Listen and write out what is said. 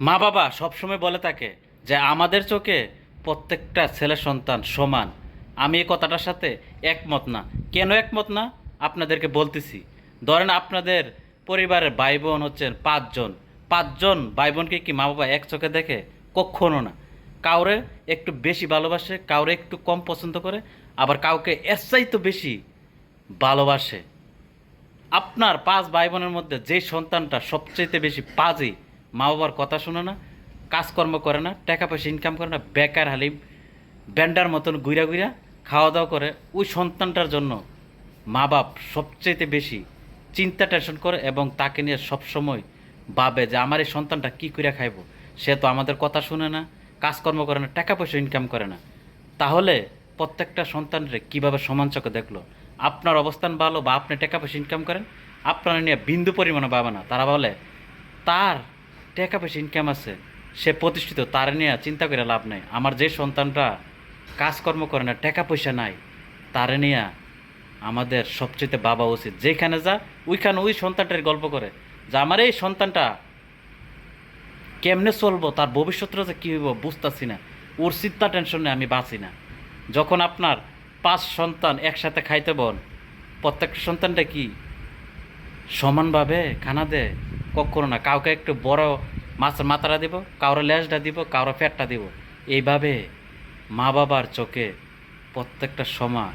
মা বাবা সবসময় বলে থাকে যে আমাদের চোখে প্রত্যেকটা ছেলে সন্তান সমান। আমি এই কথাটার সাথে একমত না। কেন একমত না? আপনাদেরকে বলতেছি। ধরেন আপনাদের পরিবারের ভাই বোন হচ্ছেন পাঁচজন। পাঁচজন ভাই বোনকে কি মা বাবা এক চোখে দেখে? কখনো না। কাউরে একটু বেশি ভালোবাসে, কাউরে একটু কম পছন্দ করে, আবার কাউকে এর চাইতে বেশি ভালোবাসে। আপনার পাঁচ ভাই বোনের মধ্যে যে সন্তানটা সবচেয়ে বেশি পাজি মা বাবার কথা শুনে না, কাজকর্ম করে না টাকা পয়সা ইনকাম করে না, বেকার হালিম ব্যান্ডার মতন গুইরা গুইরা খাওয়া দাওয়া করে। ওই সন্তানটার জন্য মা বাপ সবচেয়ে বেশি চিন্তা টেনশন করে এবং তাকে নিয়ে সবসময় ভাবে যে, আমার এই সন্তানটা কী করে খাইব? সে তো আমাদের কথা শুনে না, কাজকর্ম করে না টাকা পয়সা ইনকাম করে না। তাহলে প্রত্যেকটা সন্তানরে কীভাবে সমান চোখে দেখল? আপনার অবস্থান ভালো বা আপনি টাকা পয়সা ইনকাম করেন, আপনারা নিয়ে বিন্দু পরিমাণে পাবে না। তারা বলে, তার টাকা পয়সা ইনকাম আছে, সে প্রতিষ্ঠিত, তার নিয়ে চিন্তা করে লাভ নেই। আমার যে সন্তানটা কাজকর্ম করে না, টাকা পয়সা নাই, তারে নিয়ে আমাদের সবচেয়ে বাবা উচিত। যেখানে যা, ওইখানে ওই সন্তানটার গল্প করে যে আমার এই সন্তানটা কেমনে চলবো, তার ভবিষ্যৎটা যে কী হইব বুঝতেছি না। ওর চিন্তা টেনশনে আমি বাঁচি না। যখন আপনার পাঁচ সন্তান একসাথে খাইতে বল প্রত্যেকটা সন্তানটা কি সমানভাবে খানা দেয়? কখনো না, কাউকে একটু বড় মাছের মাথাটা দিব কারও লেজটা দিব কারও ফ্যাটটা দিব। এইভাবে মা বাবার চোখে প্রত্যেকটা সময়